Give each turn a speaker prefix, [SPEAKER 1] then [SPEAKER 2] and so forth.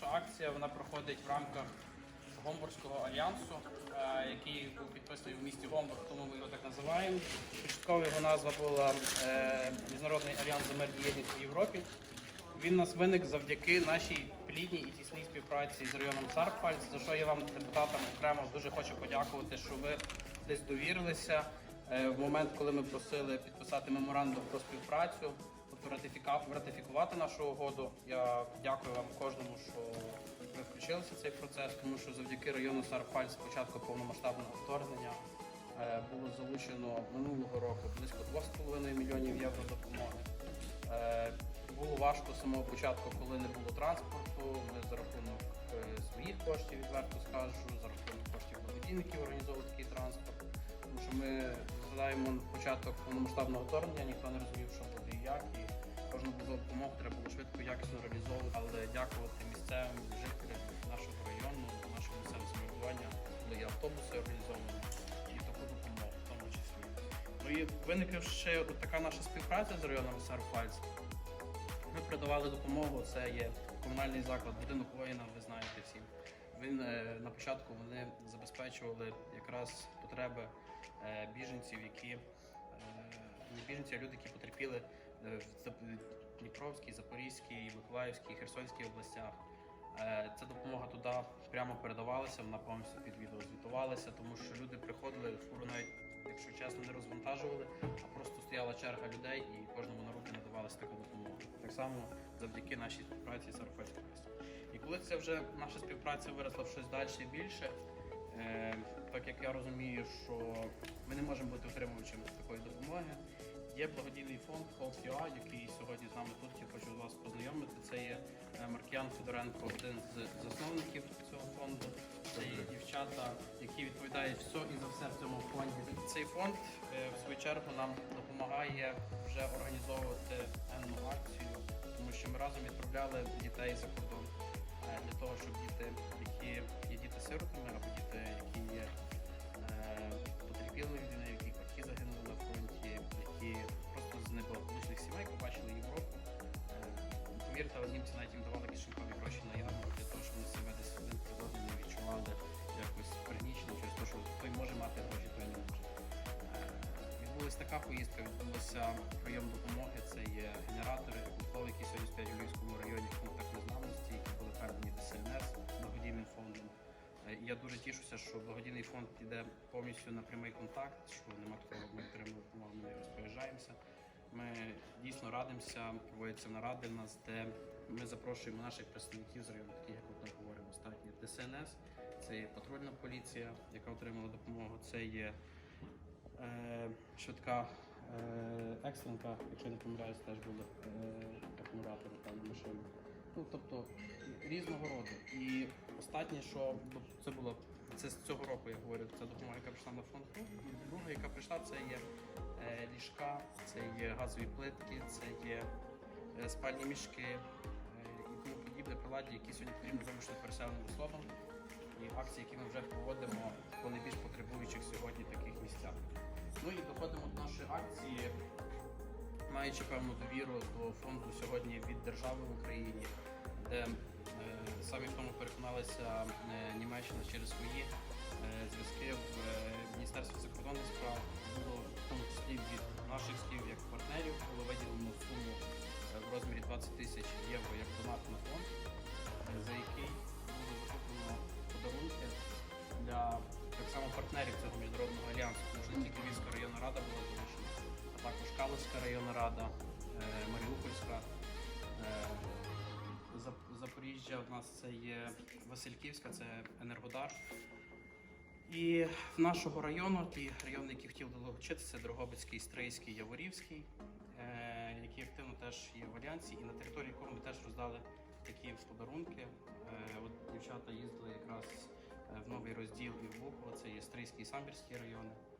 [SPEAKER 1] наша акція вона проходить в рамках Гомбурзького альянсу, е, який був підписаний в місті Гомбург, тому ми його так називаємо. Початкова його назва була е, Міжнародний альянс за мир і єдність в Європі. Він у нас виник завдяки нашій плідній і тісній співпраці з районом Сарпфальц, за що я вам, депутатам, окремо дуже хочу подякувати, що ви десь довірилися е, в момент, коли ми просили підписати меморандум про співпрацю, ратифікувати нашу угоду. Я дякую вам кожному, що ви включилися в цей процес, тому що завдяки району Сарпфальц з початку повномасштабного вторгнення е, було залучено минулого року близько 2,5 мільйонів євро допомоги. Е, Було важко з самого початку, коли не було транспорту. Ми за рахунок е, своїх коштів, відверто скажу, за рахунок коштів благодійників організовували такий транспорт. Тому що ми згадаємо початок повномасштабного вторгнення, ніхто не розумів, що буде як. І кожну допомогу треба було швидко, якісно реалізовувати. Але дякувати місцевим жителям нашого району, нашого місцевого самоврядування, були і автобуси організовані, і таку допомогу в тому числі. Ну і виникла ще така наша співпраця з районом Сарфальц. Ми передавали допомогу. Це є комунальний заклад, будинок воїна, ви знаєте всі. Він е, на початку вони забезпечували якраз потреби е, біженців, які не біженці, а люди, які потерпіли в Дніпровській, Запорізькій, Миколаївській, Херсонській областях. Е, Ця допомога туди прямо передавалася, вона повністю під відео звітувалася, тому що люди приходили, фуру навіть, якщо чесно, не розвантажували, а просто стояла черга людей і кожному на руки надавалася така допомога. Так само завдяки нашій співпраці з Арфальською. І коли це вже наша співпраця виросла в щось далі і більше, е, так як я розумію, що ми не можемо бути отримувачем такої допомоги. Є благодійний фонд Help.ua, який сьогодні з нами тут. Я хочу вас познайомити. Це є е, Маркіян Федоренко, один з засновників цього фонду. Це є дівчата, які відповідають все і за все в цьому фонді. Цей фонд е, в свою чергу нам допомагає вже організовувати енну акцію, тому що ми разом відправляли дітей за кордон е, для того, щоб діти, які є діти-сиротами або Повірте, німці навіть їм давали кишенькові гроші на ярмарку для того, щоб вони себе десь один одному не відчували якось пригнічено через те, що той може мати гроші, той не може. Е, Відбулася така поїздка, відбулася прийом допомоги. Це є генератори, екофлоу, які сьогодні стоять у Львівському районі в пунктах незламності, які були передані ДСНС благодійним фондом. Е, Я дуже тішуся, що благодійний фонд йде повністю на прямий контакт, що нема такого, ми отримуємо допомогу, ми розпоряджаємося. Ми дійсно радимося, проводяться наради в нас, де ми запрошуємо наших представників з району, таких як от ми говоримо останні ДСНС, це є патрульна поліція, яка отримала допомогу, це є е, швидка е, екстренка, якщо не помиляюсь, теж були е, акумулятори там машини. Ну, тобто різного роду. І останнє, що це було це з цього року, я говорю, це допомога, яка прийшла на фонд. Ну, І друга, яка прийшла, це є е, ліжка, це є газові плитки, це є е, спальні мішки е, і тому подібне приладдя, які сьогодні потрібні зовнішньо переселеним особам. І акції, які ми вже проводимо по найбільш потребуючих сьогодні таких місцях. Ну і доходимо до нашої акції маючи певну довіру до фонду сьогодні від держави в Україні, де самі в тому переконалися е, Німеччина через свої е, зв'язки в е, Міністерстві закордонних справ. Було в тому числі від наших слів як партнерів було виділено суму в розмірі 20 тисяч євро як донат на фонд, за який було закуплено подарунки для так само партнерів цього міжнародного альянсу, тому що тільки Львівська районна рада була залучена, а також Калицька районна рада, Запоріжжя в нас це є Васильківська, це Енергодар. І в нашого району, ті райони, які хотіли долучитися, це Дрогобицький, Стрийський, Яворівський, е, які активно теж є в альянсі, і на території якого ми теж роздали такі подарунки. Е, От дівчата їздили якраз е, в новий розділ і в Бухово, це є Стрийський і Самбірський райони.